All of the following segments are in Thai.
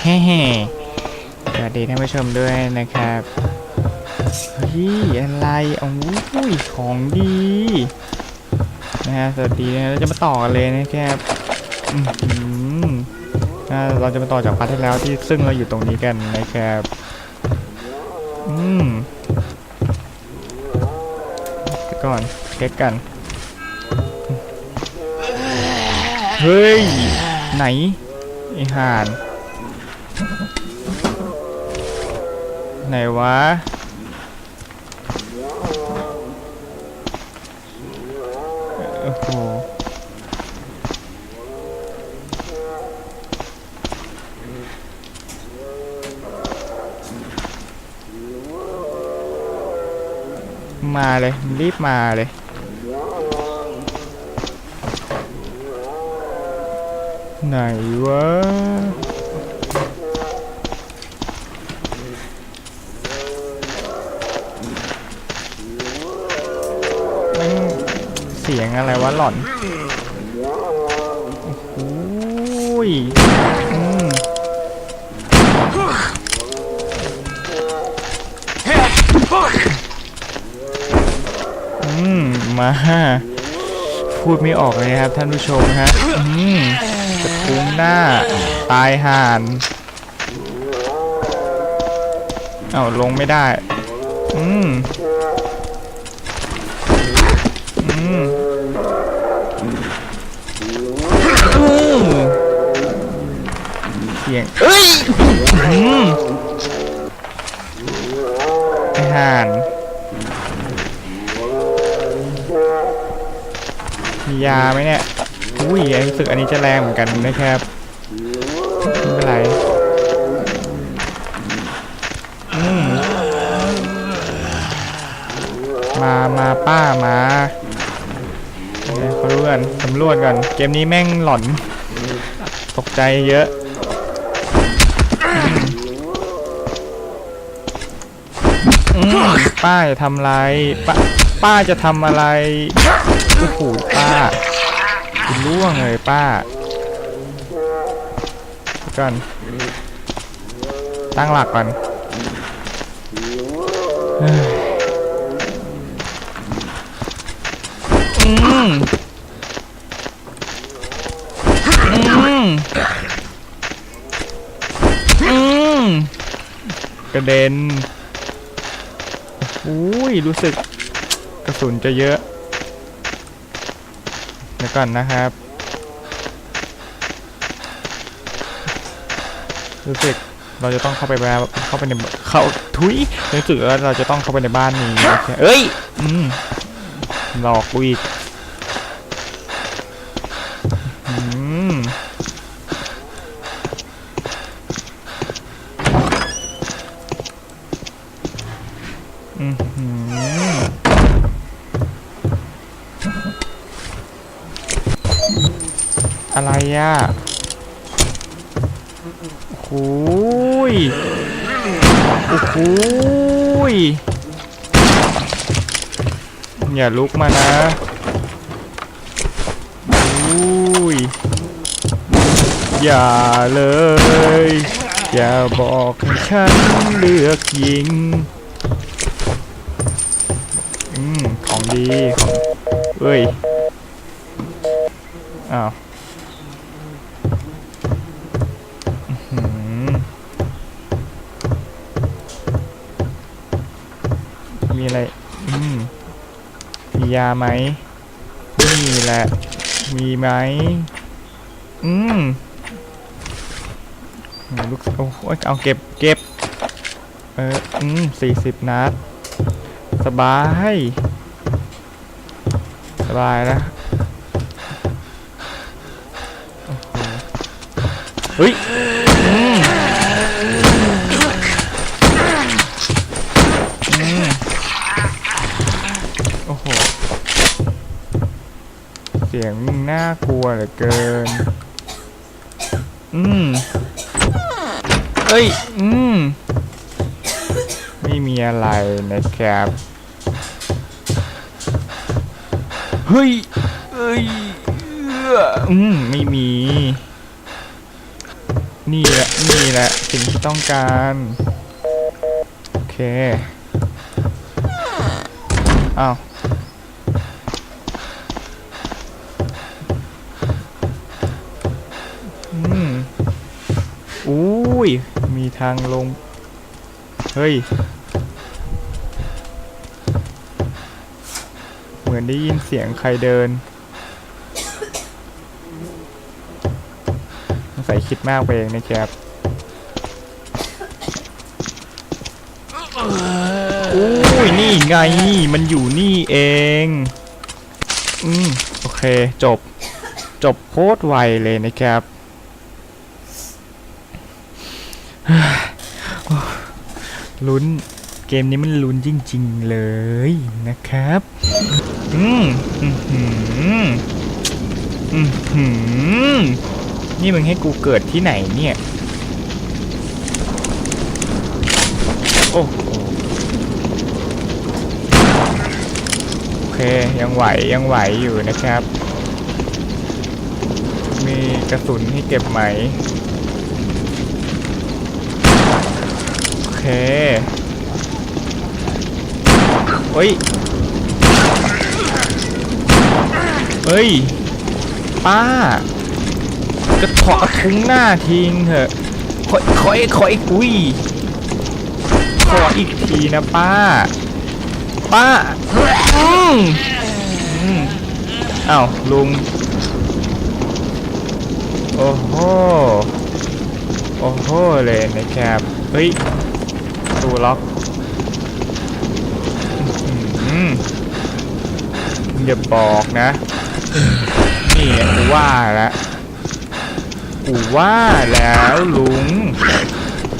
เฮ้สวัสดีท่านผู้ชมด้วยนะครับเฮ้ยอะไรโอ้ยของดีนะฮะสวัสดีนะเราจะมาต่อกันเลยนะครับอื้อหืออ่าเราจะมาต่อจากพาร์ทที่แล้วที่ซึ่งเราอยู่ตรงนี้กันนะครับอืมก่อนเช็คกัน เฮ้ย ไหนไอห่าน ไหนวะ โอ้โห มาเลย รีบมาเลยไหนวะ ยงอะไรวะหล่อนโอ้ยอืม มาพูดไม่ออกเลยครับท่านผู้ชมฮะอืมกระทุ้งหน้า ตายห่านเอาลงไม่ได้ อืม ยงเอ้ยอืมไอห่านมียาไหมเนี่ย อุ้ยรู้สึกอันนี้จะแรงเหมือนกันนะครับ ไม่เป็นไรอืมมา มาป้ามาเดี๋ยวเขารู้กันสำรวจก่อน เกมนี้แม่งหลอน ตกใจเยอะ ป้าจะทำอะไรป้าป้าจะทำอะไรโอ้โหป้าคุณล่วงเลยป้าก่อนตั้งหลักก่อนอืมอืมอืมกระเด็น อุ้ยรู้สึกกระสุนจะเยอะเดี๋ยวก่อนนะครับ รู้สึกเราจะต้องเข้าไปแบบเข้าไปในเข้าทุยรู้สึกว่าเราจะต้องเข้าไปในบ้านนี้เคเอ้ยอืมหลอกกูอีก อะโอ้โหยโอ้โหยอย่าลุกมานะอ้ยอย่าเลย อย่าบอกให้ฉันเลือกยิงอืมของดีของเอ้ย อ้าว ยาไหมไม่มีแหละ มีไหมอืมลูกโอ้เอาเก็บเก็บ เออ อืมสี่สิบนัด สบาย สบายนะเฮ้ยอืมอืมโอ้โห เสียงน่ากลัวเหลือเกิน อืมเอ้ย อืม ไม่มีอะไรนะครับ เฮ้ย เอ้ยเอื้ออืม ไม่มีอนี่แหละ นี่แหละ สิ่งที่ต้องการ โอเค อ้าว อุ้ย มีทางลง เฮ้ย เหมือนได้ยินเสียงใครเดินสงสัยคิดมากไปเองนะครับอุ้ย นี่ไง มันอยู่นี่เอง อืม โอเค จบ จบโคตรไวเลยนะครับ ลุ้นเกมนี้มันลุ้นจริง ๆ เลยนะครับอืมอืมหืมอืมนี่มึงให้กูเกิดที่ไหนเนี่ย โอ้โอเค ยังไหวยังไหวอยู่นะครับ มีกระสุนให้เก็บไหม โอ เคเฮ้ยเฮ้ย ป้า จะขอดทุ้งหน้าทิ้งเถอะขอขออีกขออีกอุ้ยขออีกทีนะป้า ป้า อืมอ้าวลุง โอ้โห โอ้โหเลยนะครับ เฮ้ย ตูล็อกอย่าบอกนะ นี่กูว่าแล้วกูว่าแล้วลุง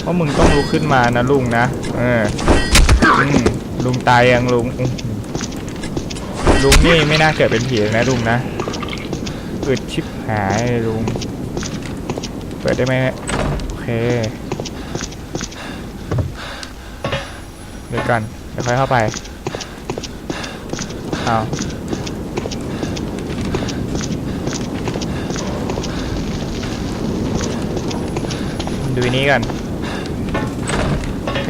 เพราะมึงต้องลุกขึ้นมานะลุงนะ เออลุงตายยังลุง ลุงนี่ไม่น่าเกิดเป็นผีนะลุงนะอึดชิบหายลุง เปิดได้ไหมโอเค ดี๋ยวกันเดี๋ยวค่อยเข้าไปเอาดูนี้กันโอเค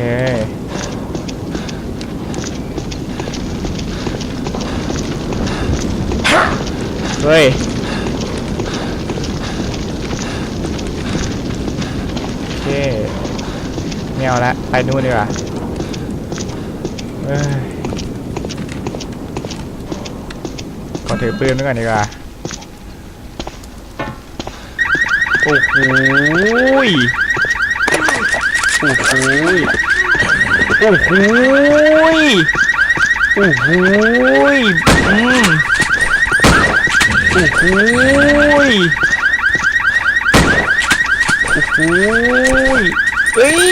เฮ้ยโอเคไม่เอาละไปนู่นดีกว่า ขอถือปืนไว้ก่อนดีกว่า โอ้โหโอ้โหโอ้โหโอ้โหอืมโอ้โหโอ้โหเอ้ย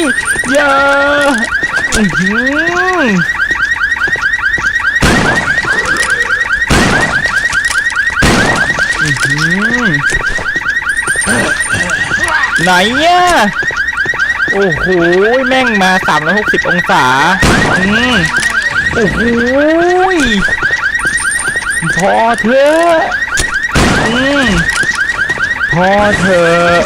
อย่าอื้อหือ ไหนอะโอ้โห แม่งมา 360 องศา อืมโอ้โหพอเถอะอืมพอเถอะ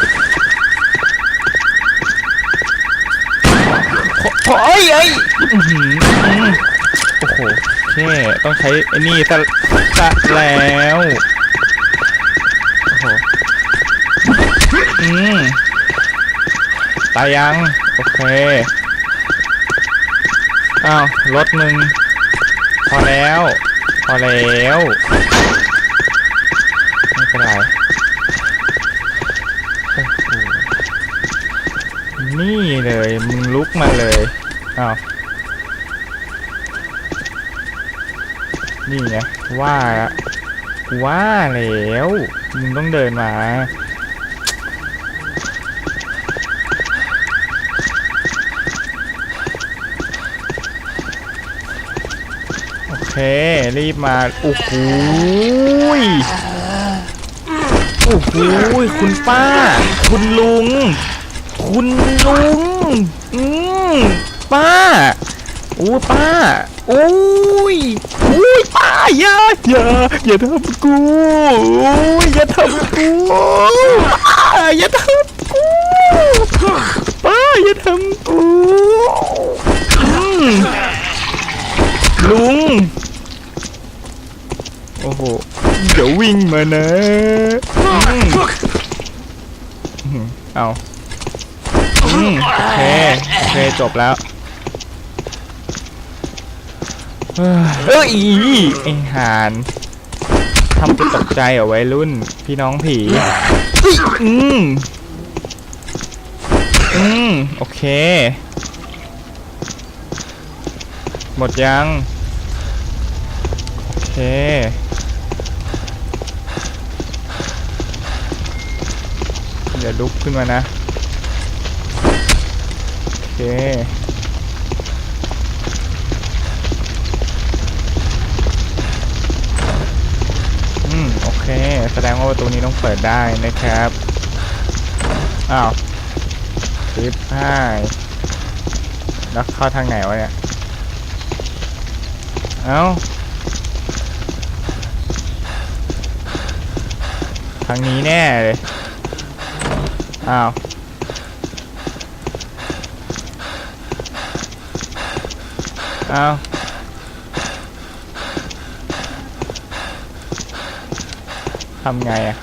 พอเอ้ยเอ้ยโอ้โหแค่ต้องใช้ไอ้นี่ซะซะแล้ว โอ้โห อืม ตายยัง โอเค อ้าว รถมึง พอแล้ว พอแล้ว ไม่เป็นไร นี่เลย มึงลุกมาเลย อ้าว นี่ไงว่าละว่าแล้ว มึงต้องเดินมา เครีบมาโอ้โหยโอ้โหยคุณป้า คุณลุง คุณลุงอืมป้าโอ้ป้าโอ้ยโอ้ยป้าอย่าอย่าอย่าทำกูโอ้ยอย่าทำกูป้าอย่าทำกูป้าอย่าทำกูลุง อ้โห เดี๋ยววิ่งมานะอืมอืมเอาอืมโอเคโอเคจบแล้วเฮ้ยเอ้ยไอหานทำเป็นตกใจเหรอวัยรุ่น พี่น้องผี อืม อืม โอเค หมดยัง โอเค อย่าลุกขึ้นมานะ โอเค อืม โอเค แสดงว่าประตูนี้ต้องเปิดได้นะครับ อ้าวซิปให้แล้วเข้าทางไหนวะเนี่ย เอ้าทางนี้แน่เลย อ้าวอ้าวทำไงอะ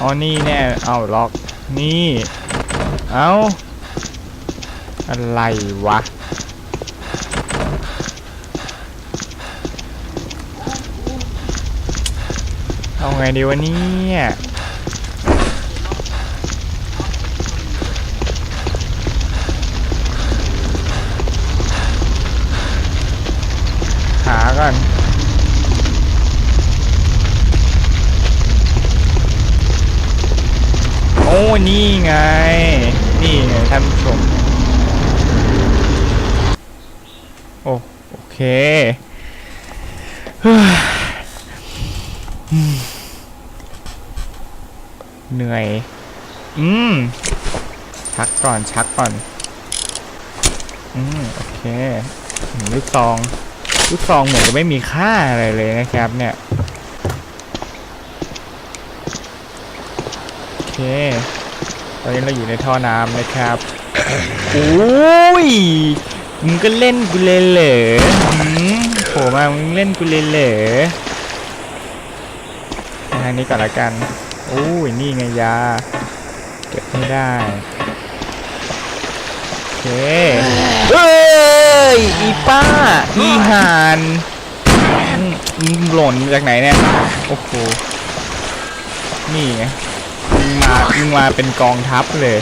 อ๋อนี่แน่ เอาล็อก นี่ เอา อะไรวะ เอาไงดีวะเนี่ยหาก่อนโอ้ นี่ไง นี่ไงท่านผู้ชมโอ้โอเคอ เหนื่อย อืม ชักก่อนชักก่อน อืม โอเคลูกซอง ลูกซองเหมือนจะไม่มีค่าอะไรเลยนะครับ เนี่ย โอเค ตอนนี้เราอยู่ในท่อน้ำนะครับโอ้ยมึงก็เล่นกูเลยเหรอหืมโผล่มา มึงเล่นกูเลยเหรอทางนี้ก่อนละกัน โอ้ยนี่ไงยา เก็บไม่ได้ โอเคเฮ้ย อีป้า อีหานมึงหล่นมาจากไหนเนี่ย โอ้โห นี่ไงมึงมามึงมาเป็นกองทัพเลย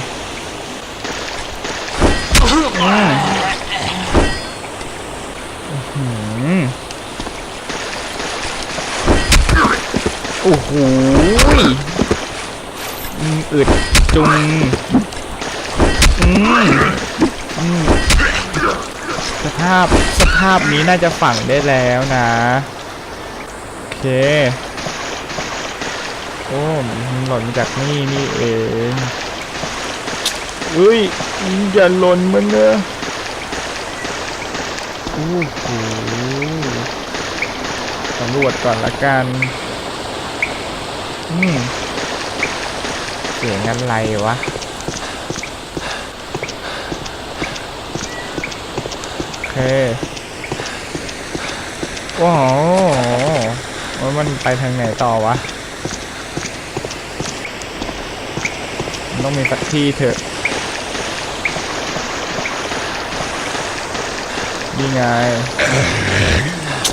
อืมอื้อหือโอ้โหย อืมอึดจุงอืมอืมสภาพสภาพนี้น่าจะฝังได้แล้วนะโอเคโอ้มันหล่นมาจากนี่นี่เองเฮ้ยอย่าหล่นมันเนอะโอ้โหสำรวจก่อนละกันอืม สียงอะไรวะโอเคโอ้โหว่ามันไปทางไหนต่อวะมันต้องมีสักที่เถอะนี่ไง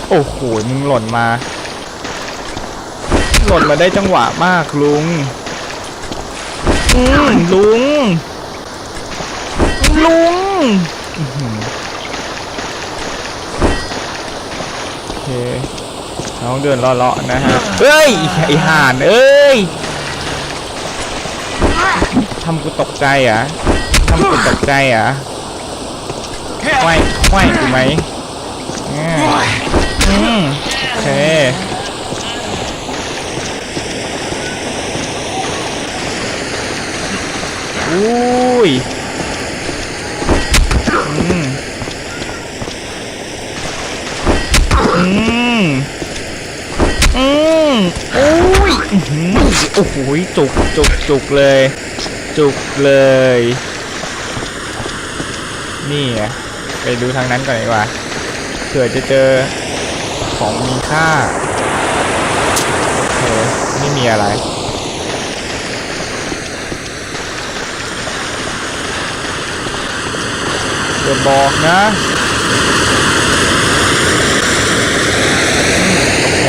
โอ้โห มึงหล่นมา หล่นมาได้จังหวะมากลุงอืม ลุง ลุงโอเคน้องเดินเลาะๆนะฮะเฮ้ยไอห่านเอ้ยทำกูตกใจอะทำกูตกใจอะไหวไหวกูไหมอืมโอเค อุ้ยอืมอืมอืมอุ้ยโอ้โหจุกจุกจุกเลย จุกเลย นี่ไปดูทางนั้นก่อนดีกว่าเผื่อจะเจอของมีค่า โอเค ไม่มีอะไร อย่าบอกนะ โอเค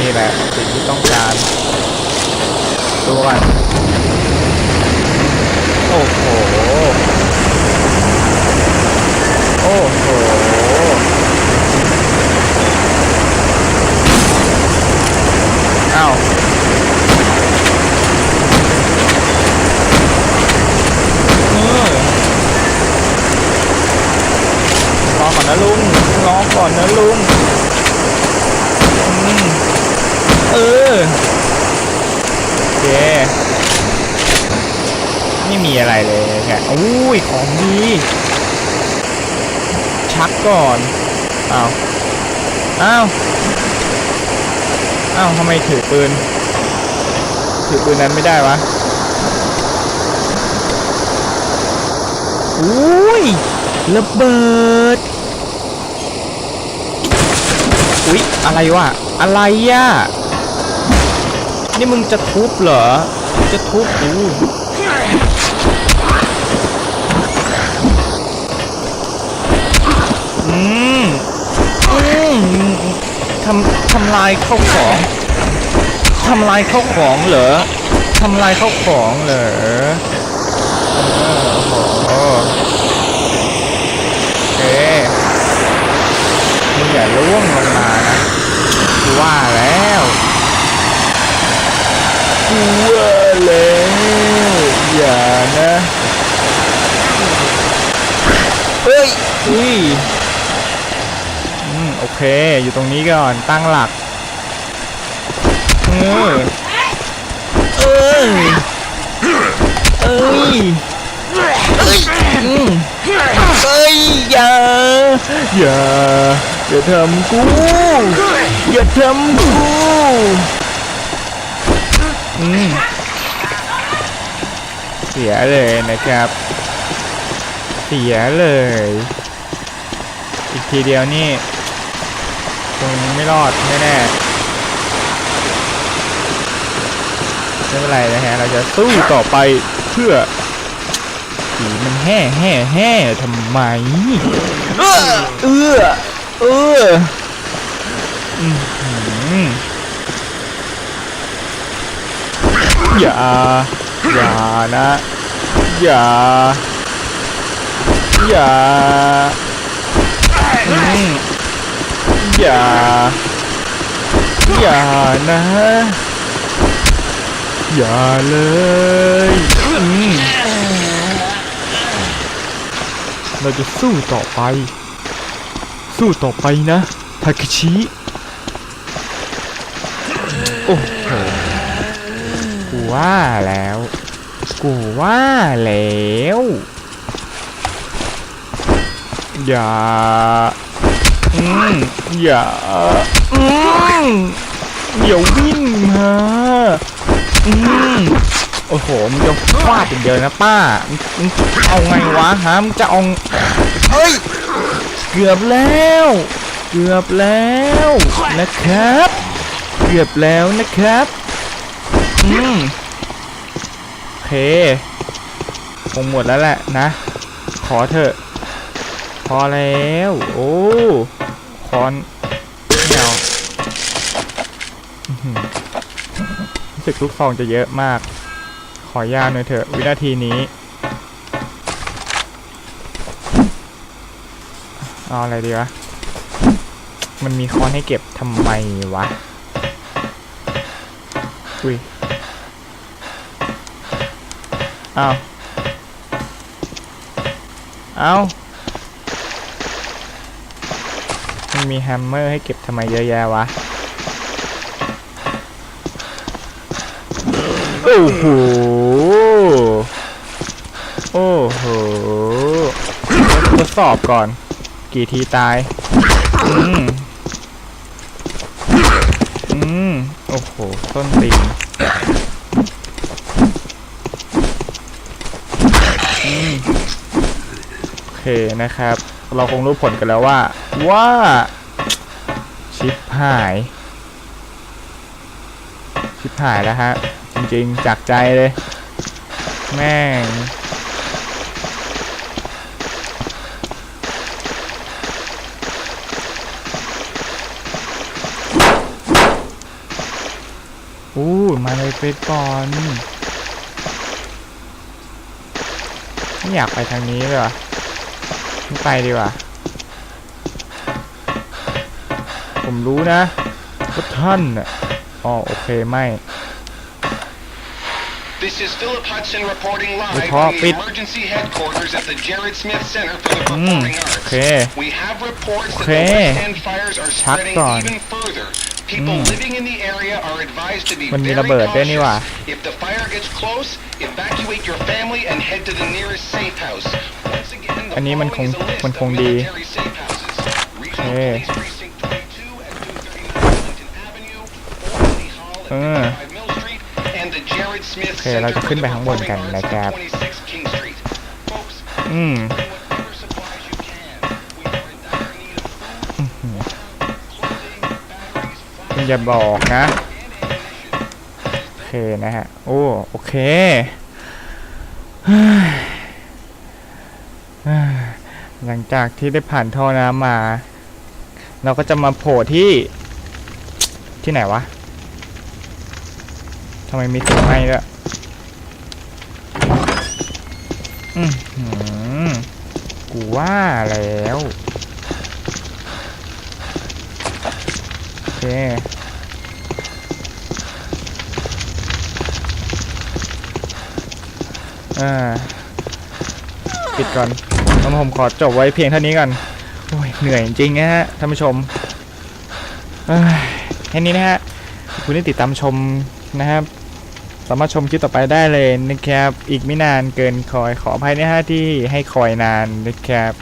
นี่แหละสิ่งที่ต้องการดูก่อนโอ้โห โอ้โห อ้าว เออรอก่อ นะลุงรอก่อนนะลุงอเออโอเคไม่มีอะไรเลยแค่อุ้ยของดี ชักก่อนอ้าวอ้าวอ้าวทำไมถือปืน ถือปืนนั้นไม่ได้วะอุ้ยระเบิด อุ๊ยอะไรวะอะไรอะนี่มึงจะทุบเหรอ จะทุบกูอืมอืมทำทำลายเข้าวของทำลายเข้าวของเหรอทำลายเข้าวของเหรอเออโอ้โห โอเคมึงอย่าล่วงลงมานะกูว่าแล้วกูว่าแล้ว อย่านะเฮ้ยอุ้ยอืมโอเค อยู่ตรงนี้ก่อน ตั้งหลักเออเอ้ยเอ้ยเอ้ยอืมเอ้ยอย่าอย่าอย่าทำกูอย่าทำกูอืม เสียเลยนะครับ เสียเลย อีกทีเดียวนี่คงไม่รอดแน่ๆไม่เป็นไรนะฮะเราจะสู้ต่อไปเพื่อผีมันแห่แห่แห่ทำไม เออเออเอออื้อหืออย่า อย่านะ อย่า อย่าอืมอย่า อย่านะ อย่าเลยอืมเราจะสู้ต่อไป สู้ต่อไปนะทาเคชิโอ้ ว่าแล้ว กูว่าแล้วอย่าอืมอย่าอืมอย่าวิ่งมาอืมโอ้โหมึงจะฟาดอย่างเดียวนะป้ามึงมึงเอาไงวะฮะมึงจะเอาเฮ้ยเกือบแล้ว เกือบแล้วนะครับ เกือบแล้วนะครับ อืมโอเคคงหมดแล้วแหละนะ ขอเถอะ พอแล้ว โอ้คอนเอาอื้อหือรู้สึกลูกซองจะเยอะมาก ขอยาหน่อยเถอะวินาทีนี้ เอาอะไรดีวะ มันมีค้อนให้เก็บทำไมวะ อุ้ย เอาเอามันมีแฮมเมอร์ให้เก็บทำไมเยอะแยะวะ โอ้โห โอ้โหทดสอบก่อน กี่ทีตาย อืม อืม โอ้โห ต้นตีนอืม โอ เคนะครับ เราคงรู้ผลกันแล้วว่า ว่าชิปหาย ชิปหายแล้วฮะ จริงๆ จากใจเลย แม่งอู้มาเลยเฟสก่อน ไม่อยากไปทางนี้เลยว่ะ ไม่ไปดีกว่า ผมรู้นะว่าท่านน่ะอ๋อโอเคไม่ This is Philip Hudson reporting live Report, from the Pete. emergency headquarters at the Jared Smith Center for the อืม Performing โอ Arts. เค We have reports that Okay. the West End fires are ชัก spreading ก่อน even further. People Mm. living in the area are advised to be มันมี very ระเบิดด้วยนี่หว่า cautious. If the fire gets close, evacuate your family and head to the nearest safe house. Once again, the อันนี้มันคง following is a list มัน of คงดี military safe houses. Regional Okay. Police Precinct 22 at 239 Wellington Avenue, Ormsby Hall at เออ55 Mill Street, and the Jared Smith โอเคเราจะ Center ขึ้น for ไป the ข้างบนกัน Performing นะครับ Arts at 26 King Street. Folks, อืม bring whatever supplies you can. We are in dire need of food, water, clothing, batteries, คุณ flowers, อย่าบอกนะ and ammunition. โอเคนะฮะ โอ้ โอเคเฮ้ยเฮ้ยหลัง จากที่ได้ผ่านท่อน้ำมา เราก็จะมาโผล่ที่ที่ไหนวะทำไมมีเสียงไหม้ด้วยอือหือกูว่าแล้วโอเคอ่าปิดก่อน แล้วผมขอจบไว้เพียงเท่านี้ก่อนโอ้ยเหนื่อยจริงนะฮะท่านผู้ชมเอ้ยแค่นี้นะฮะคุณที่ติดตามชมนะครับ สามารถชมคลิปต่อไปได้เลยนะครับ อีกไม่นานเกินคอยขออภัยนะฮะที่ให้คอยนานนะครับ